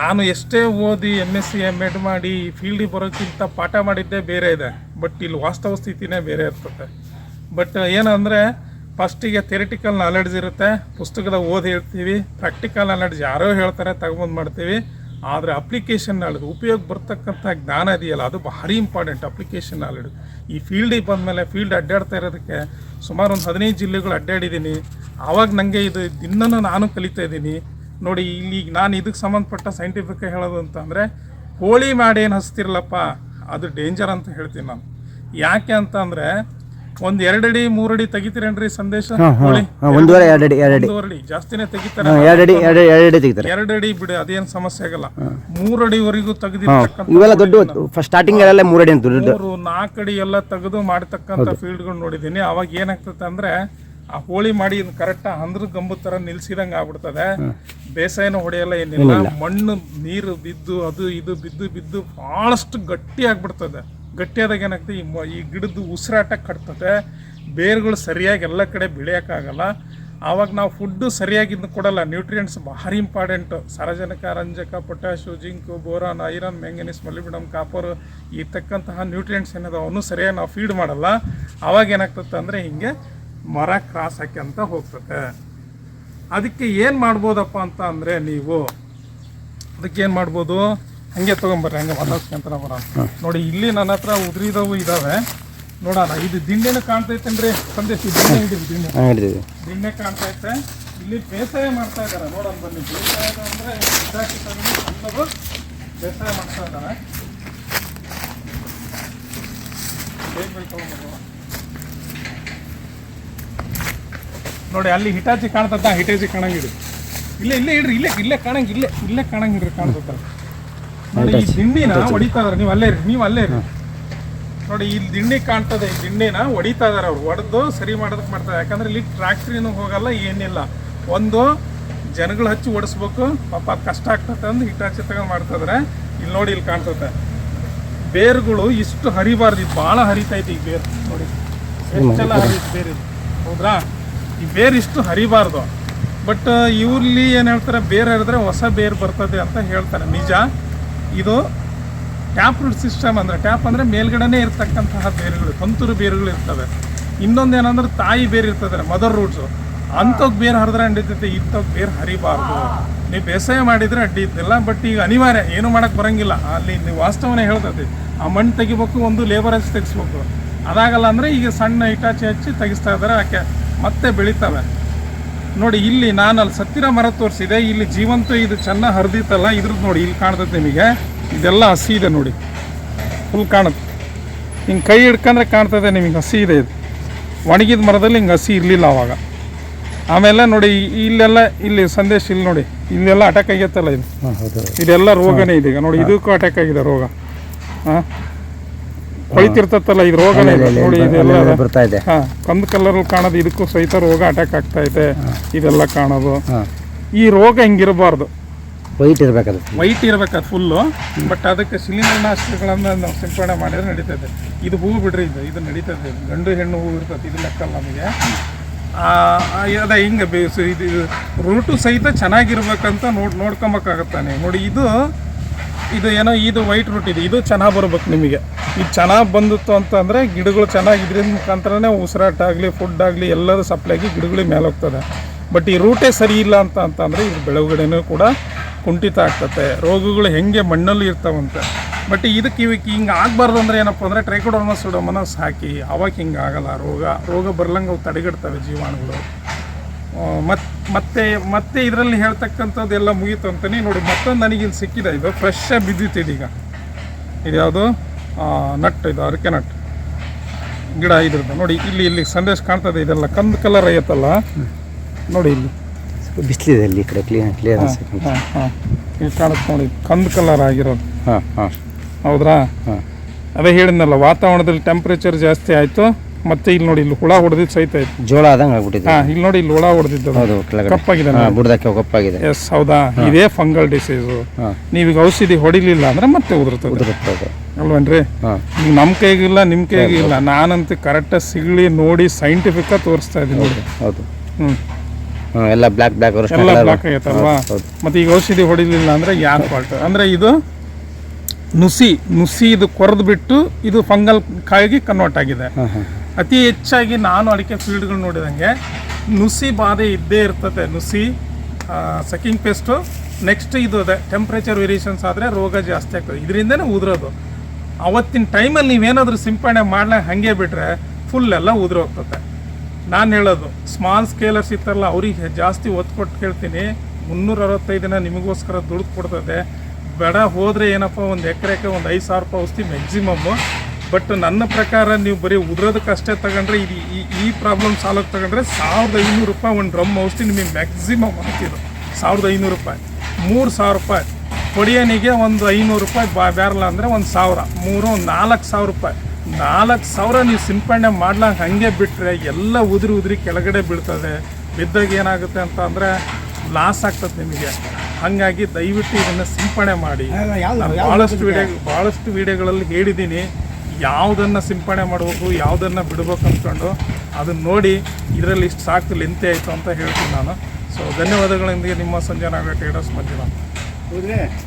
ನಾನು ಎಷ್ಟೇ ಓದಿ M S C M Ed ಮಾಡಿ ಫೀಲ್ಡಿಗೆ ಬರೋಕ್ಕಿಂತ ಪಾಠ ಮಾಡಿದ್ದೇ ಬೇರೆ ಇದೆ. ಬಟ್ ಇಲ್ಲಿ ವಾಸ್ತವ ಸ್ಥಿತಿನೇ ಬೇರೆ ಇರ್ತದೆ. ಬಟ್ ಏನಂದರೆ ಫಸ್ಟಿಗೆ ಥೆರಿಟಿಕಲ್ ನಾಲೆಡ್ಜ್ ಇರುತ್ತೆ, ಪುಸ್ತಕದ ಓದಿ ಹೇಳ್ತೀವಿ ಪ್ರಾಕ್ಟಿಕಲ್ ನಾಲೆಡ್ಜ್ ಯಾರೋ ಹೇಳ್ತಾರೆ, ತಗೊಂಬಂದು ಮಾಡ್ತೀವಿ. ಆದರೆ ಅಪ್ಲಿಕೇಶನ್ ನಾಲೆಡ್ಜ್ ಉಪಯೋಗ ಬರ್ತಕ್ಕಂಥ ಜ್ಞಾನ ಇದೆಯಲ್ಲ, ಅದು ಭಾರಿ ಇಂಪಾರ್ಟೆಂಟ್ ಅಪ್ಲಿಕೇಶನ್ ನಾಲೆಡ್ಜ್ ಈ ಫೀಲ್ಡಿಗೆ ಬಂದಮೇಲೆ ಫೀಲ್ಡ್ ಅಡ್ಡಾಡ್ತಾ ಇರೋದಕ್ಕೆ ಸುಮಾರು ಒಂದು ಹದಿನೈದು ಜಿಲ್ಲೆಗಳು ಅಡ್ಡಾಡಿದ್ದೀನಿ. ಆವಾಗ ನನಗೆ ಇದು ದಿನನೂ ನಾನು ಕಲಿತಾ ಇದ್ದೀನಿ. ನೋಡಿ, ಇಲ್ಲಿ ನಾನು ಇದಕ್ಕೆ ಸಂಬಂಧಪಟ್ಟ ಸೈಂಟಿಫಿಕ್ ಹೇಳೋದು ಅಂತಂದರೆ ಕೋಳಿ ಮಾಡೇನು ಏನು ಹಚ್ತಿರಲ್ಲಪ್ಪ ಅದು ಡೇಂಜರ್ ಅಂತ ಹೇಳ್ತೀನಿ ನಾನು. ಯಾಕೆ ಅಂತ ಅಂದರೆ ಒಂದು ಎರಡಡಿ ಮೂರಡಿ ತೆಗಿತೀರೇನ್ರಿ ಸಂದೇಶ? ಕೋಳಿ ಒಂದೂವರೆ ಎರಡಡಿ ಅಡಿ ಎರಡು ಅಡಿ ಒಂದೂವರೆ ಅಡಿ ಜಾಸ್ತಿನೇ ತೆಗಿತಾರೆ. ಎರಡಡಿ ಎರಡು ತೆಗಿತಾರೆ. ಎರಡಡಿ ಬಿಡಿ ಅದೇನು ಸಮಸ್ಯೆ ಆಗಲ್ಲ. ಮೂರಡಿವರೆಗೂ ತೆಗೆದಿರ್ತಕ್ಕಂಥ ಇವೆಲ್ಲ ದೊಡ್ಡ ಸ್ಟಾರ್ಟಿಂಗ್ ಎಲ್ಲ ಮೂರಡಿ ಅಂತ ದೊಡ್ಡ ಮೂರು ನಾಲ್ಕು ಅಡಿ ಎಲ್ಲ ತೆಗೆದು ಮಾಡ್ತಕ್ಕಂಥ ಫೀಲ್ಡ್ಗಳು ನೋಡಿದ್ದೀನಿ. ಅವಾಗ ಏನಾಗ್ತದೆ ಅಂದ್ರೆ ಆ ಹೋಳಿ ಮಾಡಿ ಕರೆಕ್ಟ್ ಅಂದ್ರ ಗಂಬು ತರ ನಿಲ್ಸಿದಂಗ ಆಗ್ಬಿಡ್ತದೆ. ಬೇಸಾಯನ ಹೊಡೆಯಲ್ಲ ಏನಿಲ್ಲ. ಮಣ್ಣು ನೀರು ಬಿದ್ದು ಅದು ಇದು ಬಿದ್ದು ಬಿದ್ದು ಬಹಳಷ್ಟು ಗಟ್ಟಿ ಆಗ್ಬಿಡ್ತದೆ. ಗಟ್ಟಿ ಆದಾಗ ಏನಾಗ್ತದೆ, ಈ ಮ- ಈ ಗಿಡದ ಉಸಿರಾಟ ಕಟ್ತದೆ ಬೇರುಗಳು ಸರಿಯಾಗಿ ಎಲ್ಲ ಕಡೆ ಬೆಳೆಯೋಕ್ಕಾಗಲ್ಲ. ಆವಾಗ ನಾವು ಫುಡ್ಡು ಸರಿಯಾಗಿ ಕೊಡಲ್ಲ. ನ್ಯೂಟ್ರಿಯೆಂಟ್ಸ್ ಭಾರಿ ಇಂಪಾರ್ಟೆಂಟು ಸಾರಜನಕ, ರಂಜಕ potash zinc boron iron manganese molybdenum copper ಇರ್ತಕ್ಕಂತಹ ನ್ಯೂಟ್ರಿಯೆಂಟ್ಸ್ ಏನದ ಅವನು ಸರಿಯಾಗಿ ನಾವು ಫೀಡ್ ಮಾಡಲ್ಲ. ಆವಾಗ ಏನಾಗ್ತದೆ ಅಂದರೆ ಹಿಂಗೆ ಮರ ಕ್ರಾಸ್ ಹಾಕ್ಯಂತ ಹೋಗ್ತದೆ ಅದಕ್ಕೆ ಏನು ಮಾಡ್ಬೋದಪ್ಪ ಅಂತ ಅಂದರೆ ನೀವು, ಅದಕ್ಕೆ ಏನು ಮಾಡ್ಬೋದು? ಹಂಗೆ ತಗೊಂಬರ್ರಿ ಹಂಗೆ ಮಾತಾಡ್ಸ್ಕೊಂತ ಬರೋಣ. ನೋಡಿ ಇಲ್ಲಿ ನನ್ನ ಹತ್ರ ಉದ್ರಿದವು ಇದಾವೆ. ನೋಡೋಣ ಇದು ದಿಂಡೆನ ಕಾಣ್ತೈತೇನ್ರಿ? ಸಂದೇಶ ದಿಂಡೆ ಹಿಡಿದು ದಿಂಡೆ ಹಾಂ ಕಾಣ್ತೈತೆ. ಇಲ್ಲಿ ಬೇಸಾಯ ಮಾಡ್ತಾ ಇದ್ದಾರೆ ನೋಡೋಣ ಬನ್ನಿ. ಬೇಸಾಯ ಅಂದರೆ ಬೇಸಾಯ ಮಾಡ್ತಾ ಇದ್ದಾರೆ ನೋಡಿ ಅಲ್ಲಿ ಹಿಟಾಚಿ ಕಾಣ್ತದ ಹಿಟಾಚಿ ಕಾಣಂಗಿಡಿ ಇಲ್ಲೇ ಇಲ್ಲೇ ಇಡ್ರಿ ಇಲ್ಲೇ ಇಲ್ಲೇ ಕಾಣಂಗಿಲ್ಲೇ ಇಲ್ಲೇ ಇಲ್ಲೇ ಕಾಣಂಗಿಡ್ರಿ ಕಾಣ್ತದ ನೋಡಿ ಈ ದಿಣ್ಣಿನ ಹೊಡಿತಾ ಇದಾರೆ. ನೀವು ಅಲ್ಲೇ ಇರಿ ನೀವು ಅಲ್ಲೇ ಇರಿ. ನೋಡಿ ಇಲ್ಲಿ ದಿಂಡಿ ಕಾಣ್ತದೆ ಈ ದಿಂಡಿನ ಹೊಡಿತಾ ಇದಾರೆ ಅವ್ರು. ಹೊಡೆದು ಸರಿ ಮಾಡೋದಕ್ಕೆ ಮಾಡ್ತಾರೆ. ಯಾಕಂದ್ರೆ ಇಲ್ಲಿ ಟ್ರ್ಯಾಕ್ಟ್ರಿನೂ ಹೋಗಲ್ಲ ಏನಿಲ್ಲ. ಒಂದು ಜನಗಳು ಹಚ್ಚಿ ಓಡಿಸ್ಬೇಕು. ಪಾಪ ಅದ್ ಕಷ್ಟ ಆಗ್ತದೆ ಅಂದು ಹಿಟಾಚಿ ತಗೊಂಡು ಮಾಡ್ತಾ ಇದಾರೆ. ಇಲ್ಲಿ ನೋಡಿ ಇಲ್ಲಿ ಕಾಣ್ತದೆ. ಬೇರುಗಳು ಇಷ್ಟು ಹರಿಬಾರ್ದು. ಇದು ಭಾಳ ಹರಿತೈತಿ ಈ ಬೇರು. ನೋಡಿ. ಎಷ್ಟೆಲ್ಲ ಹರಿತು ಬೇರು ಇದು ಹೌದ್ರಾ? ಈ ಬೇರು ಇಷ್ಟು ಹರಿಬಾರ್ದು. ಬಟ್ ಇವ್ರಲ್ಲಿ ಏನು ಹೇಳ್ತಾರೆ ಬೇರ್ ಹರಿದ್ರೆ ಹೊಸ ಬೇರು ಬರ್ತದೆ ಅಂತ ಹೇಳ್ತಾರೆ. ನಿಜ. ಇದು ಟ್ಯಾಪ್ ರೂಟ್ ಸಿಸ್ಟಮ್ ಅಂದರೆ ಟ್ಯಾಪ್ ಅಂದರೆ ಮೇಲ್ಗಡೆನೇ ಇರ್ತಕ್ಕಂತಹ ಬೇರುಗಳು, ತಂತುರು ಬೇರುಗಳು ಇರ್ತವೆ. ಇನ್ನೊಂದು ಏನಂದ್ರೆ ತಾಯಿ ಬೇರು ಇರ್ತದೆ ಮದರ್ ರೂಟ್ಸು ಅಂಥದ್ದು ಬೇರು ಹರಿದ್ರೆ ನಡೀತೈತೆ ಇಂಥದ್ದು ಬೇರು ಹರಿಬಾರ್ದು. ನೀವು ಬೇಸಾಯ ಮಾಡಿದರೆ ಅಡ್ಡಿ ಇದ್ದಿಲ್ಲ ಬಟ್ ಈಗ ಅನಿವಾರ್ಯ, ಏನು ಮಾಡೋಕ್ಕೆ ಬರಂಗಿಲ್ಲ. ಅಲ್ಲಿ ನೀವು ವಾಸ್ತವನೇ ಹೇಳ್ತೈತಿ, ಆ ಮಣ್ಣು ತೆಗಿಬೇಕು, ಒಂದು ಲೇಬರ್ ಹಚ್ಚಿ ತೆಗಿಸ್ಬೇಕು. ಅದಾಗಲ್ಲ ಅಂದರೆ ಈಗ ಸಣ್ಣ ಇಟಾಚಿ ಹಚ್ಚಿ ತೆಗಿಸ್ತಾ ಇದ್ದಾರೆ ಯಾಕೆ ಮತ್ತೆ ಬೆಳಿತವೆ. ನೋಡಿ ಇಲ್ಲಿ ನಾನು ಅಲ್ಲಿ ಸತ್ತಿರ ಮರ ತೋರಿಸಿದೆ. ಇಲ್ಲಿ ಜೀವಂತ ಇದು ಚೆನ್ನಾಗಿ ಹರಿದಿತ್ತಲ್ಲ ಇದ್ರದ್ದು ನೋಡಿ ಇಲ್ಲಿ ಕಾಣ್ತದೆ ನಿಮಗೆ. ಇದೆಲ್ಲ ಹಸಿ ಇದೆ ನೋಡಿ. ಫುಲ್ ಕಾಣುತ್ತೆ. ಹಿಂಗೆ ಕೈ ಹಿಡ್ಕಂದ್ರೆ ಕಾಣ್ತದೆ ನಿಮಗೆ ಹಸಿ ಇದೆ ಇದು. ಒಣಗಿದ ಮರದಲ್ಲಿ ಹಿಂಗೆ ಹಸಿ ಇರಲಿಲ್ಲ ಅವಾಗ. ಆಮೇಲೆ ನೋಡಿ ಇಲ್ಲೆಲ್ಲ ಇಲ್ಲಿ ಸಂದೇಶ ಇಲ್ಲಿ ನೋಡಿ ಇಲ್ಲೆಲ್ಲ ಅಟ್ಯಾಕ್ ಆಗೈತಲ್ಲ ಇದು. ಇದೆಲ್ಲ ರೋಗನೇ ಇದೆ ಈಗ ನೋಡಿ ಇದಕ್ಕೂ ಅಟ್ಯಾಕ್ ಆಗಿದೆ ರೋಗ. ಹಾಂ. ಹೊಳಿತಿರ್ತತ್ತಲ್ಲ ಇದು ರೋಗ ನೋಡಿ ಇದೆಲ್ಲ ಬರ್ತಾ ಇದೆ. ಕಂದು ಕಲರ್ ಕಾಣೋದು ಇದಕ್ಕೂ ಸಹಿತ ರೋಗ ಅಟ್ಯಾಕ್ ಆಗ್ತಾ ಇದೆ. ಇದೆಲ್ಲ ಕಾಣೋದು. ಈ ರೋಗ ಹಿಂಗಿರಬಾರ್ದು? ವೈಟ್ ಇರಬೇಕದು ವೈಟ್ ಇರ್ಬೇಕು ಫುಲ್ಲು ಬಟ್ ಅದಕ್ಕೆ ಶಿಲೀಂಧ್ರನಾಶಕಗಳನ್ನ ನಾವು ಸಿಂಪಡಣೆ ಮಾಡಿದ್ರೆ ನಡೀತದೆ ಇದು. ಹೂವು ಬಿಡ್ರಿ ಇದು ಇದು ನಡೀತದೆ ಗಂಡು ಹೆಣ್ಣು ಹೂವು ಇರ್ತದೆ ಇದು ಲೆಕ್ಕಲ್ಲ ನಮಗೆ. ಅದ ಹಿಂಗೆ ಬೇಸು ಇದು ರೂಟು ಸಹಿತ ಚೆನ್ನಾಗಿರ್ಬೇಕಂತ ನೋಡ್ ನೋಡ್ಕೊಬೇಕಾಗತ್ತಾನೆ ನೋಡಿ ಇದು ಇದು ಏನೋ ಇದು ವೈಟ್ ರೂಟ್ ಇದೆ. ಇದು ಚೆನ್ನಾಗಿ ಬರ್ಬೇಕು ನಿಮಗೆ. ಇದು ಚೆನ್ನಾಗಿ ಬಂದಿತ್ತು ಅಂತಂದರೆ ಗಿಡಗಳು ಚೆನ್ನಾಗಿದ್ರಿಂದ ಮುಖಾಂತರನೇ ಉಸಿರಾಟ ಆಗಲಿ ಫುಡ್ ಆಗಲಿ ಎಲ್ಲದೂ ಆಗಿ ಗಿಡಗಳಿಗೆ ಮೇಲೆ ಹೋಗ್ತದೆ. ಬಟ್ ಈ ರೂಟೇ ಸರಿ ಇಲ್ಲ ಅಂತ ಅಂತಂದರೆ ಇದು ಬೆಳವಣಿಗೆನೂ ಕೂಡ ಕುಂಠಿತ ಆಗ್ತತೆ. ರೋಗಗಳು ಹೆಂಗೆ ಮಣ್ಣಲ್ಲಿ ಇರ್ತಾವಂತೆ. ಬಟ್ ಇದಕ್ಕೆ ಇವಕ್ಕೆ ಹಿಂಗೆ ಆಗಬಾರ್ದು ಅಂದ್ರೆ ಏನಪ್ಪ ಅಂದರೆ ಟ್ರೈಕೋಡರ್ಮ ಸುಡೋಮನಸ್ ಹಾಕಿ ಅವಾಗ ಹಿಂಗೆ ಆಗಲ್ಲ ರೋಗ. ರೋಗ ಬರ್ಲಂಗೆ ಅವು ತಡೆಗಟ್ತವೆ ಜೀವಾಣುಗಳು. ಮತ್ತು ಮತ್ತೆ ಮತ್ತೆ ಇದರಲ್ಲಿ ಹೇಳ್ತಕ್ಕಂಥದ್ದು ಎಲ್ಲ ಮುಗೀತು ಅಂತಲೇ ನೋಡಿ, ಮತ್ತೊಂದು ನನಗಿಲ್ಲಿ ಸಿಕ್ಕಿದೆ. ಇದು ಫ್ರೆಶ್ಶಾಗಿ ಬಿದ್ದಿತ್ತು ಇದೀಗ. ಇದ್ಯಾವುದು? ನಟ್ ಇದು ಅರಕೆ ನಟ್. ಗಿಡ ಇದ್ರದ್ದು. ನೋಡಿ ಇಲ್ಲಿ ಇಲ್ಲಿ ಸಂದೇಶ ಕಾಣ್ತದೆ ಇದೆಲ್ಲ ಕಂದು ಕಲರ್ ಐತಲ್ಲ. ನೋಡಿ ಇಲ್ಲಿ. ಬಿಸಿಲಿದೆ ಇಲ್ಲಿ ಈ ಕಡೆ ಕ್ಲೀನ್ ಕ್ಲಿಯರ್ ಹಾಂ ಹಾಂ ಇಲ್ಲಿ ಕಾಣುತ್ತೆ ನೋಡಿ ಕಂದು ಕಲರ್ ಆಗಿರೋದು. ಹಾಂ ಹಾಂ. ಹೌದ್ರಾ? ಹಾಂ. ಅದೇ ಹೇಳಿದ್ನಲ್ಲ ವಾತಾವರಣದಲ್ಲಿ ಟೆಂಪ್ರೇಚರ್ ಜಾಸ್ತಿ ಆಯಿತು ಮತ್ತೆ ಇಲ್ಲಿ ನೋಡಿ ಇಲ್ಲಿ ಹುಳ ಹೊಡೆದಿದ್ದು ಸಹಿತ ಐತೆ. ಜೋಳ ಆದಂಗೆ ಆಗ್ಬಿಟ್ಟಿದೆ. ಹಾಂ ಇಲ್ಲಿ ನೋಡಿ ಇಲ್ಲಿ ಹುಳ ಹೊಡೆದಿದ್ದು. ಹೌದು ಕಪ್ಪಾಗಿದೆ ಬುಡದಕ್ಕೆ ಕಪ್ಪಾಗಿದೆ. ಎಸ್ ಹೌದಾ? ಇದೇ ಫಂಗಲ್ ಡಿಸೀಸು ನೀವೀಗ ಔಷಧಿ ಹೊಡಿಲಿಲ್ಲ ಅಂದ್ರೆ ಮತ್ತೆ ಉದುರ್ತದೆ. ಉದುರುತ್ತದೆ. ಅಲ್ವೇನ್ರಿ? ಹಾಂ. ಈಗ ನಮ್ಮ ಕೈಗಿಲ್ಲ ನಿಮ್ಮ ಕೈಗಿಲ್ಲ. ನಾನಂತೂ ಕರೆಕ್ಟಾಗಿ ಸಿಗಲಿ ನೋಡಿ ಸೈಂಟಿಫಿಕ್ಕಾಗಿ ತೋರಿಸ್ತಾ ಇದ್ದೀನಿ ನೋಡಿ. ಹೌದು ಹ್ಞೂ ಎಲ್ಲ ಬ್ಲ್ಯಾಕ್ ಬ್ಲ್ಯಾಕ್ ಎಲ್ಲ ಬ್ಲ್ಯಾಕ್ ಆಗೈತಲ್ವಾ ಮತ್ತೆ ಈಗ ಔಷಧಿ ಹೊಡಿಲಿಲ್ಲ ಅಂದ್ರೆ ಯಾರು ಫಾಲ್ಟ್ ಅಂದ್ರೆ ಇದು ನುಸಿ ನುಸಿ ಇದು ಕೊರೆದು ಬಿಟ್ಟು ಇದು ಫಂಗಲ್ ಕಾಯಿಗೆ ಕನ್ವರ್ಟ್ ಆಗಿದೆ. ಅತಿ ಹೆಚ್ಚಾಗಿ ನಾನು ಅಡಿಕೆ ಫೀಲ್ಡ್ಗಳು ನೋಡಿದಂಗೆ ನುಸಿ ಬಾಧೆ ಇದ್ದೇ ಇರ್ತದೆ ನುಸಿ ಸೆಕಿಂಗ್ ಪೆಸ್ಟು ನೆಕ್ಸ್ಟ್ ಇದು ಅದೇ ಟೆಂಪ್ರೇಚರ್ ವೇರಿಯೇಷನ್ಸ್ ಆದರೆ ರೋಗ ಜಾಸ್ತಿ ಆಗ್ತದೆ. ಇದರಿಂದನೇ ಉದುರೋದು. ಅವತ್ತಿನ ಟೈಮಲ್ಲಿ ನೀವೇನಾದರೂ ಸಿಂಪಡಣೆ ಮಾಡ್ಲ ಹಾಗೆ ಬಿಟ್ಟರೆ ಫುಲ್ ಎಲ್ಲ ಉದುರೋಗ್ತದೆ ನಾನು ಹೇಳೋದು ಸ್ಮಾಲ್ ಸ್ಕೇಲರ್ಸ್ ಇತ್ತಲ್ಲ, ಅವ್ರಿಗೆ ಜಾಸ್ತಿ ಒತ್ತು ಕೊಟ್ಟು ಕೇಳ್ತೀನಿ. ಮುನ್ನೂರ ಅರವತ್ತೈದು ದಿನ ನಿಮಗೋಸ್ಕರ ದುಡ್ದು ಕೊಡ್ತದೆ. ಬೇಡ, ಹೋದರೆ ಏನಪ್ಪ, ಒಂದು ಎಕರೆಗೆ ಒಂದು ಐದು ಸಾವಿರ ರೂಪಾಯಿ ಔಷಧಿ ಮ್ಯಾಕ್ಸಿಮಮ್ಮು ಬಟ್ ನನ್ನ ಪ್ರಕಾರ ನೀವು ಬರೀ ಉದುರೋದಕ್ಕಷ್ಟೇ ತಗೊಂಡ್ರೆ ಇದು ಈ- ಈ ಪ್ರಾಬ್ಲಮ್ ಸಾಲಕ್ಕೆ ತಗೊಂಡ್ರೆ ಸಾವಿರದ ಐನೂರು ರೂಪಾಯಿ ಒಂದು ಡ್ರಮ್ ಔಷಧಿ ನಿಮಗೆ ಮ್ಯಾಕ್ಸಿಮಮ್ ಹಾಕಿದ್ರು ಸಾವಿರದ ಐನೂರು ರೂಪಾಯಿ, ಮೂರು ಸಾವಿರ ರೂಪಾಯಿ. ಹೊಡಿಯೋನಿಗೆ ಒಂದು ಐನೂರು ರೂಪಾಯಿ ಬಾ ಬ್ಯಾರಲ್ಲ ಅಂದರೆ ಒಂದು ಸಾವಿರ. ಮೂರು ಒಂದು ನಾಲ್ಕು ಸಾವಿರ ರೂಪಾಯಿ. ನಾಲ್ಕು ಸಾವಿರ ನೀವು ಸಿಂಪಡಣೆ ಮಾಡ್ಲಂಗೆ ಹಾಗೆ ಬಿಟ್ಟರೆ ಎಲ್ಲ ಉದುರಿ ಉದುರಿ ಕೆಳಗಡೆ ಬೀಳ್ತದೆ. ಬಿದ್ದಾಗ ಏನಾಗುತ್ತೆ ಅಂತ ಅಂದರೆ ಲಾಸ್ ಆಗ್ತದೆ ನಿಮಗೆ. ಹಾಗಾಗಿ ದಯವಿಟ್ಟು ಇದನ್ನು ಸಿಂಪಡಣೆ ಮಾಡಿ. ನಾನು ಭಾಳಷ್ಟು ವಿಡಿಯೋ ಭಾಳಷ್ಟು ವಿಡಿಯೋಗಳಲ್ಲಿ ಹೇಳಿದ್ದೀನಿ. ಯಾವುದನ್ನು ಸಿಂಪಡಣೆ ಮಾಡಬೇಕು ಯಾವುದನ್ನು ಬಿಡಬೇಕು ಅಂದ್ಕೊಂಡು ಅದನ್ನು ನೋಡಿ ಇದರಲ್ಲಿ ಇಷ್ಟು ಸಾಕು ಲೆಂತೆ ಆಯಿತು ಅಂತ ಹೇಳ್ತೀನಿ ನಾನು. ಸೊ ಧನ್ಯವಾದಗಳೊಂದಿಗೆ ನಿಮ್ಮ ಸಂಜೆ ನಾಗರ ಟೇಡರ್ಸ್ ಮಂಜುನಾಥ್